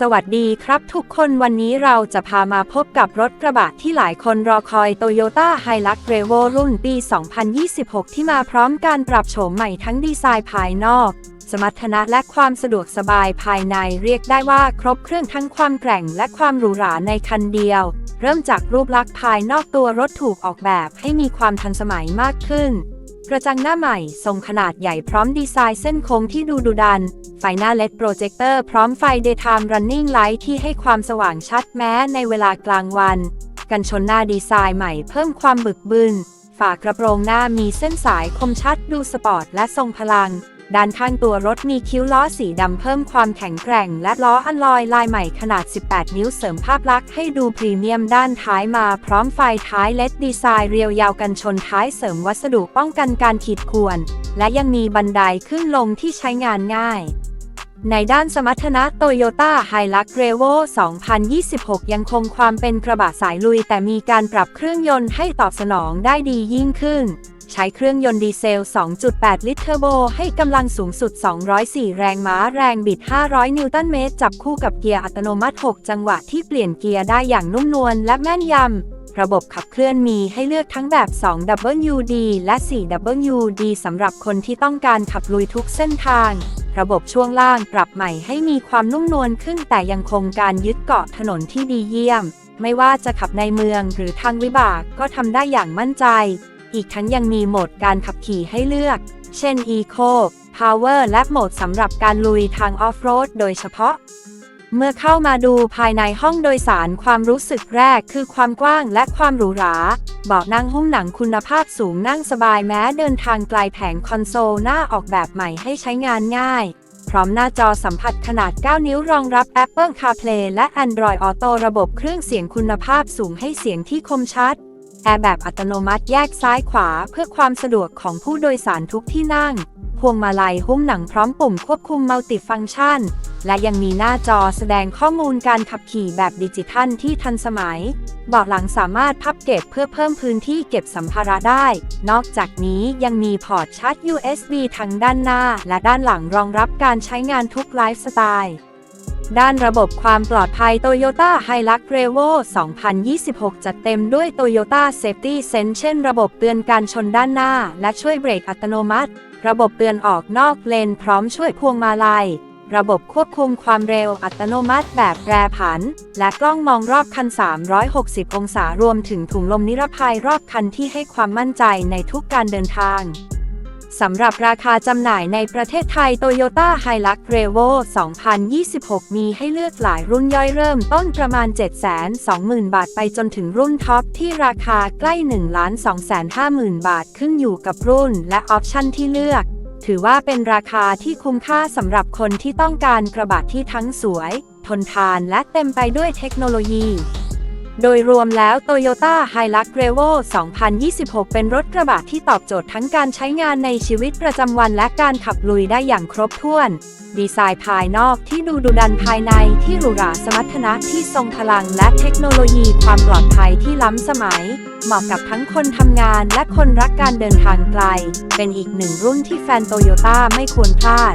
สวัสดีครับทุกคนวันนี้เราจะพามาพบกับรถกระบะที่หลายคนรอคอย Toyota Hilux Revo รุ่นปี 2026 ที่มาพร้อมการปรับโฉมใหม่ทั้งดีไซน์ภายนอก สมรรถนะและความสะดวกสบายภายในเรียกได้ว่าครบเครื่องทั้งความแกร่งและความหรูหราในคันเดียว เริ่มจากรูปลักษณ์ภายนอกตัวรถถูกออกแบบให้มีความทันสมัยมากขึ้น กระจังหน้าใหม่ทรงขนาดใหญ่พร้อมดีไซน์เส้นโค้งที่ดูดุดัน ไฟหน้า LED โปรเจคเตอร์พร้อมไฟ Daytime Running Light ที่ให้ความสว่างชัดแม้ในเวลากลางวัน กันชนหน้าดีไซน์ใหม่เพิ่มความบึกบึน ฝากระโปรงหน้ามีเส้นสายคมชัดดูสปอร์ตและทรงพลัง ด้านข้างตัวรถมีคิ้วล้อสีดำเพิ่มความแข็งแกร่ง และล้ออัลลอยลายใหม่ขนาด 18 นิ้วเสริมภาพลักษณ์ให้ดูพรีเมียมด้านท้ายมาพร้อมไฟท้ายเลดดีไซน์เรียวยาวกันชนท้ายเสริมวัสดุป้องกันการขีดข่วน และยังมีบันไดขึ้นลงที่ใช้งานง่าย ในด้านสมรรถนะ Toyota Hilux Revo 2026 ยังคงความเป็นกระบะสายลุย แต่มีการปรับเครื่องยนต์ให้ตอบสนองได้ดียิ่งขึ้น ใช้เครื่องยนต์ดีเซล 2.8 ลิตรเทอร์โบ ให้กำลังสูงสุด 204 แรงม้าแรงบิด 500 นิวตันเมตร จับคู่กับเกียร์อัตโนมัติ 6 จังหวะที่เปลี่ยนเกียร์ได้อย่างนุ่มนวลและแม่นยำ ระบบขับเคลื่อนมีให้เลือกทั้งแบบ 2WD และ 4WD สำหรับคนที่ต้องการขับลุยทุกเส้นทาง ระบบช่วงล่างปรับใหม่ให้มีความนุ่มนวลขึ้นแต่ยังคงการยึดเกาะถนนที่ดีเยี่ยม ไม่ว่าจะขับในเมืองหรือทางวิบากก็ทำได้อย่างมั่นใจ อีกทั้งยังมีโหมดการขับขี่ให้เลือก เช่น Eco Power และโหมดสำหรับการลุยทางออฟโรดโดยเฉพาะ เมื่อเข้ามาดูภายในห้องโดยสารความรู้สึกแรกคือความกว้างและความหรูหรา เบาะนั่งหุ้มหนังคุณภาพสูงนั่งสบายแม้เดินทางไกลแผงคอนโซลหน้าออกแบบใหม่ให้ใช้งานง่าย พร้อมหน้าจอสัมผัสขนาด 9 นิ้วรองรับ Apple CarPlay และ Android Auto ระบบเครื่องเสียงคุณภาพสูงให้เสียงที่คมชัด แอร์แบบอัตโนมัติแยกซ้ายขวาเพื่อความสะดวกของผู้โดยสารทุกที่นั่ง พวงมาลัยหุ้มหนังพร้อมปุ่มควบคุมมัลติฟังก์ชัน และยังมีหน้าจอแสดงข้อมูลการขับขี่แบบดิจิทัลที่ทันสมัย เบาะหลังสามารถพับเก็บเพื่อเพิ่มพื้นที่เก็บสัมภาระได้ นอกจากนี้ยังมีพอร์ตชาร์จ USB ทั้งด้านหน้า และด้านหลังรองรับการใช้งานทุกไลฟ์สไตล์ ด้านระบบความปลอดภัย Toyota Hilux Revo 2026 จัดเต็มด้วย Toyota Safety Sense เช่นระบบเตือนการชนด้านหน้า และช่วยเบรกอัตโนมัติ ระบบเตือนออกนอกเลนพร้อมช่วยพวงมาลัย ระบบควบคุมความเร็วอัตโนมัติแบบแปรผัน และกล้องมองรอบคัน 360 องศารวมถึงถุงลมนิรภัยรอบคันที่ให้ความมั่นใจในทุกการเดินทาง สำหรับราคาจำหน่ายในประเทศไทย Toyota Hilux Revo 2026 มีให้เลือกหลายรุ่นย่อยเริ่มต้นประมาณ 720,000 บาทไปจนถึงรุ่นท็อปที่ราคาใกล้ 1,250,000 บาทขึ้นอยู่กับรุ่นและออปชั่นที่เลือก ถือว่าเป็นราคาที่คุ้มค่าสำหรับคนที่ต้องการกระบะที่ทั้งสวย ทนทานและเต็มไปด้วยเทคโนโลยี โดยรวมแล้ว Toyota Hilux Revo 2026 เป็นรถกระบะที่ตอบโจทย์ทั้งการใช้งานในชีวิตประจำวันและการขับลุยได้อย่างครบถ้วน ดีไซน์ภายนอกที่ดูดุดันภายในที่หรูหราสมรรถนะที่ทรงพลังและเทคโนโลยีความปลอดภัยที่ล้ำสมัย เหมาะกับทั้งคนทำงานและคนรักการเดินทางไกล เป็นอีกหนึ่งรุ่นที่แฟนโตโยต้าไม่ควรพลาด